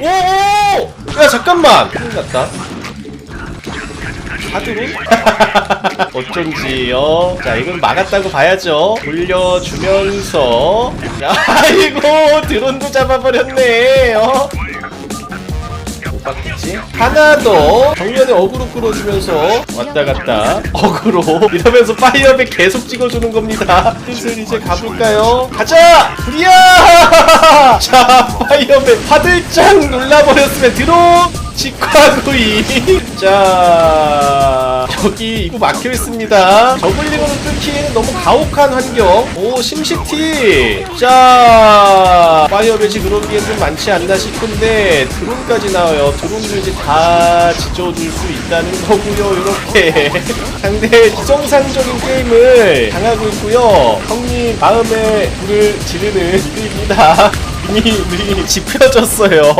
오오! 야 잠깐만 큰일 났다 하드론? 어쩐지요 자 이건 막았다고 봐야죠 돌려주면서 야 아이고 드론도 잡아버렸네 어? 못 받겠지? 하나 더 정면에 어그로 끌어주면서 왔다 갔다 어그로 이러면서 파이어백 계속 찍어주는 겁니다 슬슬 이제 가볼까요? 가자! 불이야! 자 파이어백 화들짝 놀라버렸으면 드론 직화구이 자 여기 입구 막혀 있습니다 저글링으로 뚫기에는 너무 가혹한 환경 오 심시티 자 파이어 벳이 그러기엔 좀 많지 않나 싶은데 드론까지 나와요. 드론도 이제 다 지져줄 수 있다는 거고요 이렇게. 상대 비정상적인 게임을 당하고 있고요. 형님 마음에 불을 지르는 이들입니다. 이미 짚혀졌어요